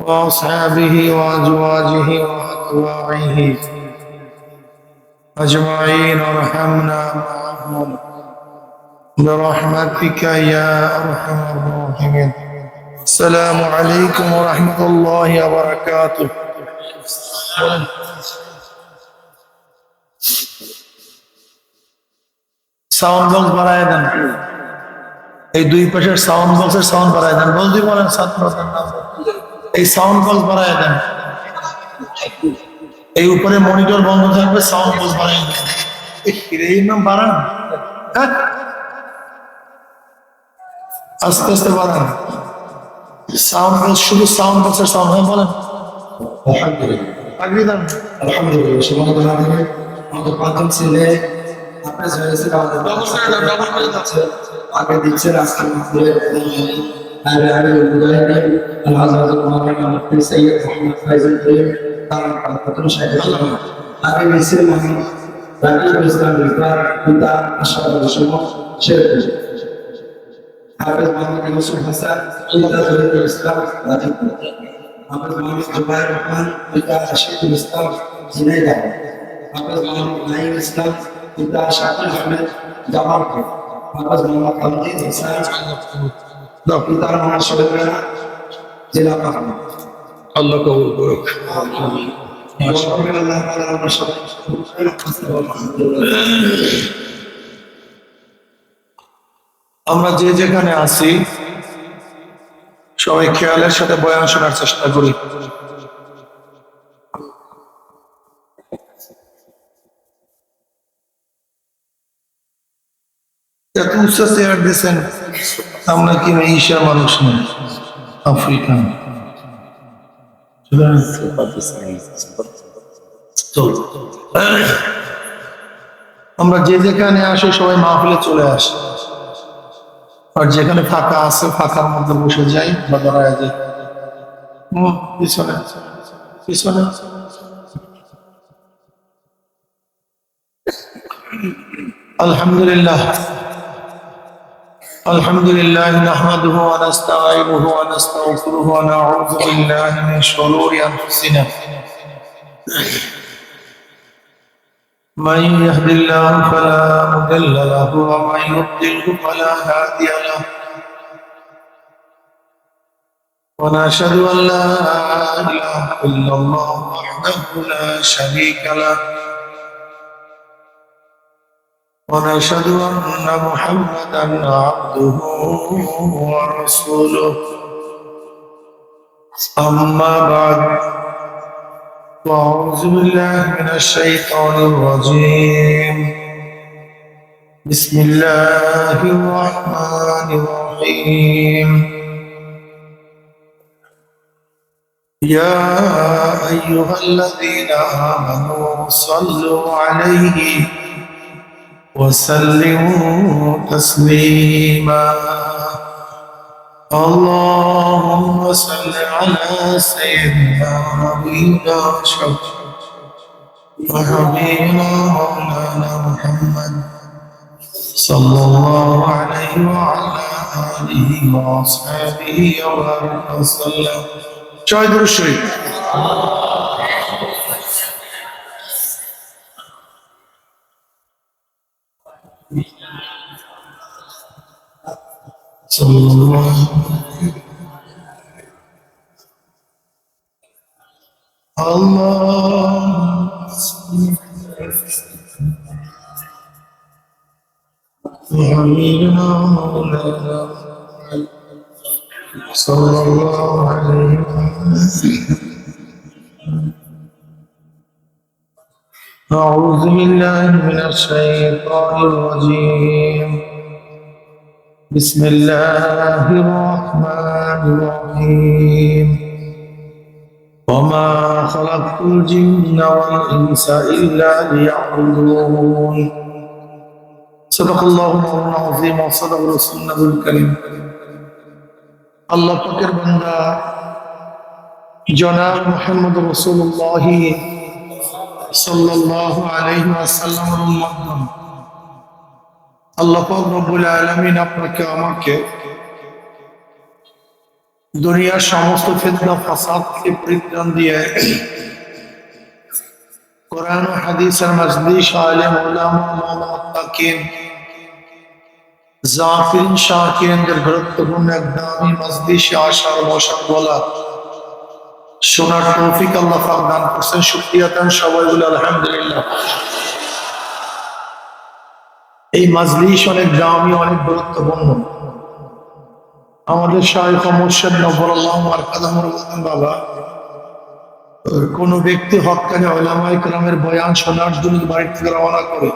وأصحابه وأزواجه وأتباعه أجمعين وارحمنا معهم برحمتك يا أرحم الراحمين السلام عليكم ورحمة الله وبركاته sound box বাড়ায় দেন এই দুই পাশের সাউন্ড বক্সের সাউন্ড বাড়ায় দেন বলতে বলেন ছাত্রদের নাম এই সাউন্ড বক্স বাড়ায় দেন। এই উপরে মনিটর বন্ধ থাকবে সাউন্ড বক্স বাড়ায় দেন। এই নাম বাড়ান। হ্যাঁ? আস্তে আস্তে বাড়ান। সাউন্ড শুধু সাউন্ড বক্সের সাউন্ড হ্যাঁ বলেন। আলহামদুলিল্লাহ। আগে هذا عدد المجاهدين العزاء المعلمة مقتل سيد محمد فايز الدين طبعا على قدر شهيد الله. أبي مسير محمد ربيع الإسلام الإكبار من دار أشهر الشموخ. شركة حافظ محمد يوسف حسن إنت تريد الإسلام. رجل حافظ محمد جبار الرحمن إنت أشهد الإسلام. زنيدة حافظ محمد نعيم الإسلام. إنت أشهد أحمد. جمال حافظ محمد حمدي حسن. দাও তারা আমার জেলা পাঠানো আল্লাহ কবুল করুক। আমরা যে যেখানে আছি সবাই খেয়ালের সাথে বয়ান শোনার চেষ্টা করি। এত উচ্চ চেয়ার দিয়েছেন আমরা কি এশিয়ার মানুষ নই, আফ্রিকান। আমরা যে যেখানে আসি, সবাই মাহফিলে চলে আসি। আর যেখানে ফাঁকা আছে, ফাঁকার মধ্যে বসে যাই, বা দাঁড়ায় যাই পিছনে। পিছনে। আলহামদুলিল্লাহ। الحمد لله نحمده ونستعينه ونستغفره ونعوذ بالله من شرور أنفسنا. من يهد الله فلا مضل له ومن يضلله فلا هادي له. ونشهد أن لا إله إلا الله وحده لا شريك له. ونشهد أن محمدا عبده ورسوله. أما بعد وأعوذ بالله من الشيطان الرجيم. بسم الله الرحمن الرحيم. يا أيها الذين آمنوا صلوا عليه وسلموا تسليما. اللهم صل على سيدنا شف وحبيبنا مولانا محمد صلى الله عليه وعلى آله وأصحابه وبارك وسلم. شاهد الشريف صلى الله الله وحبيبنا مولانا صلى الله عليه وسلم أعوذ بالله من الشيطان الرجيم. بسم الله الرحمن الرحيم وما خلقت الجن والإنس إلا ليعبدون صدق الله مولانا العظيم وصدق رسول النبي الكريم আল্লাহ পাকের বান্দা জনাব মোহাম্মদ রসুল্লাহ সাল্লাহ আলহি আসাল্লামের উম্মতগণ আল্লাহ রব্বুল আলামিন আপনাকে, আমাকে দুনিয়ার সমস্ত ফিতনা ফাসাদ থেকে পরিত্রাণ দিয়ে কোরআন ও হাদিসের মজলিস, আলেম ওলামা মুত্তাকিন জাফিরিন গুরুত্বপূর্ণ এক দামি মজলিসে আসার বসার বলা শোনার তৌফিক আল্লাহ দান করছেন। শুকরিয়া দেন সবাই আলহামদুলিল্লাহ। এই মজলিস অনেক দামি অনেক গুরুত্বপূর্ণ। আমাদের শাহেখ মুর্শিদ নবরুল্লাহ মারকাদামর বলতেন বাবা, কোন ব্যক্তি হকানে ওলামাই কালামের বয়ান শোনার জন্য বাড়ি থেকে রওনা করে।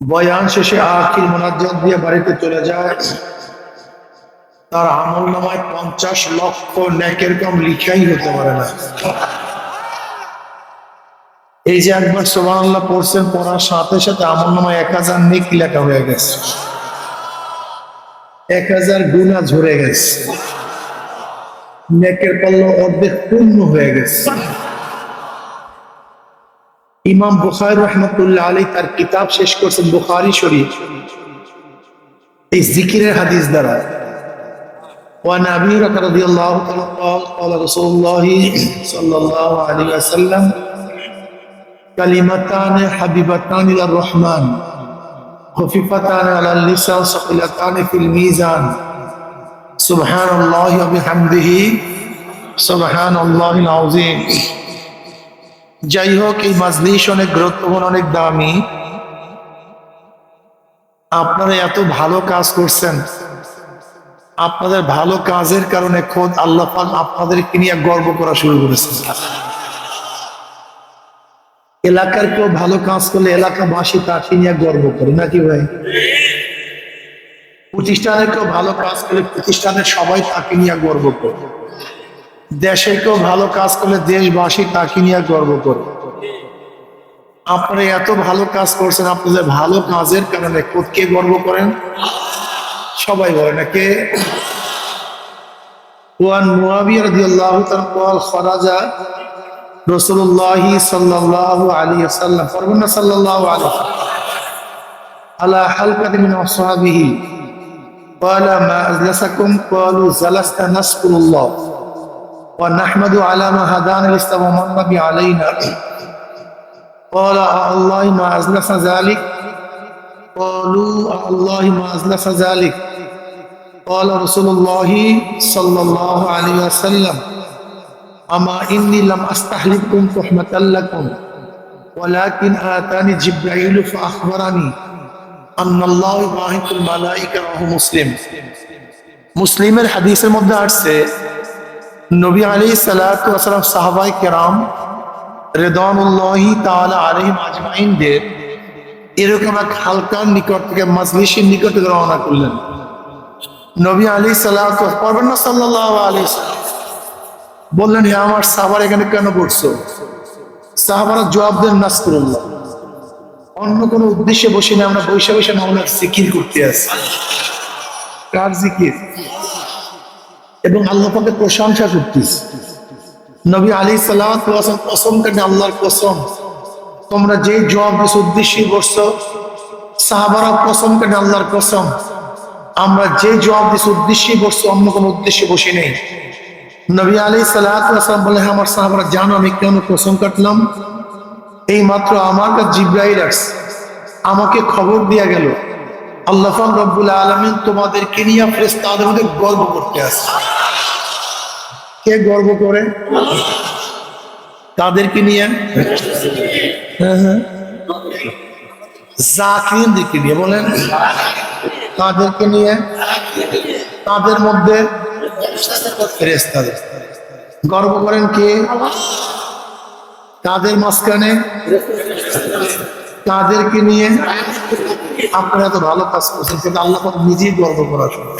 বয়ান শেষে আখির মোনাজাত দিয়ে বাড়িতে চলে যায়। তার আমল নামায় পঞ্চাশ লক্ষ নেকের কম লিখাই হতে পারে না। এই যে একবার সোমান আল্লাহ পড়ছেন পড়ার সাথে সাথে আমল নামায় এক হাজার নেক লেখা হয়ে গেছে এক হাজার গুণা ঝরে গেছে নেকের পাল্লা অর্ধেক পূর্ণ হয়ে গেছে ইমাম বুখারি রহমতুল্লাহ আলী তার কিতাব শেষ করছেন বুখারি শরীফ এই জিকিরের হাদিস দ্বারা وعن ابي هريره رضي الله تعالى قال قال رسول الله صلى الله عليه وسلم কালিমাতান হাবিবাতান ইলা রহমান, খফিফাতান আলাল লিসান সাকিলাতান ফিল মিজান। সুবহানাল্লাহি ওয়া বিহামদিহি, সুবহানাল্লাহিল আযীম। যাই হোক, এই মাজলিস অনেক গুরুত্বপূর্ণ, অনেক দামি। আপনারা এত ভালো কাজ করছেন। আপনাদের ভালো কাজের কারণে খোদ আল্লাহ পাক আপনাদেরকে নিয়ে গর্ব করা শুরু করেছেন। এলাকার কেউ ভালো কাজ করলে এলাকাবাসী তাকে নিয়ে গর্ব করে, নাকি ভাই? প্রতিষ্ঠানের কেউ ভালো কাজ করলে প্রতিষ্ঠানের সবাই তাকে নিয়ে গর্ব করে। দেশে কেউ ভালো কাজ করলে দেশবাসী তাকে নিয়ে গর্ব করে। আপনারা এত ভালো কাজ করছেন আপনাদের ভালো কাজের কারণে কে গর্ব করেন? সবাই বলে না, কে? ওয়ান মুআবিয়া রাদিয়াল্লাহু তাআলা খরাজা خرج رسول الله صلى الله عليه وسلم فرمنا صلى الله عليه وسلم على حلقة من أصحابه قال ما أجلسكم قالوا جلست نذكر الله ونحمد على ما هدانا الإسلام ومن به علينا قال الله ما أجلس ذلك قالوا الله ما أجلس ذلك قال رسول الله صلى الله عليه وسلم أما إني لم أستحلفكم تحمة لكم ولكن آتاني جبريل فأخبرني أن الله يباهك الملائكة وهو مسلم মুসলিমের হাদিসের মধ্যে আসছে নবী আলী সালাম সাহাবাই কেরাম রেদানুল্লাহি তাআলা আলাইহিম আজমাইনদের এরকম এক হালকার নিকট থেকে মাজলিসের নিকটে রওনা করলেন নবী আলী সাল্লাহ পড়বেন না সাল্লাহ আলী বললেন হে আমার সাহাবার এখানে কেন পড়ছো? সাহাবারা জবাব দেন নাসকুল্লাহ অন্য কোনো উদ্দেশ্যে বসে না, আমরা বৈশা বৈশা মামলার জিকির করতে আসি। কার জিকির? এবং আল্লাহ পাকে প্রশংসা করতেছি। নবী আলী সাল্লাহ কসম কেন আল্লাহর কসম, তোমরা যে জবাব দিস উদ্দেশ্যে বসছো সাহাবারা কসম কেন আল্লাহর কসম। আমরা যে জবাব দিস উদ্দেশ্যে বসছো, অন্য কোনো উদ্দেশ্যে বসে নেই। নবী আলী সাল্লাম বলে "হ্যাঁ, আমার সাহাবারা জানো আমি কেন কসম কাটলাম? এই মাত্র আমার কাছে জিব্রাইল আসছে আমাকে খবর দিয়া গেল আল্লাহ রব্বুল আলমিন তোমাদেরকে নিয়ে ফ্রেস্তাদের মধ্যে গর্ব করতে আসছে। কে গর্ব করে? তাদেরকে নিয়ে? হ্যাঁ হ্যাঁ। জাকিরদেরকে বলেন। তাদেরকে নিয়ে? তাদের মধ্যে ফেরেশতাদের গর্ব করেন কে তাদের মাঝখানে, তাদেরকে নিয়ে আপনারা এত ভালো কাজ করছেন, কিন্তু আল্লাহ নিজেই গর্ব করা শুরু।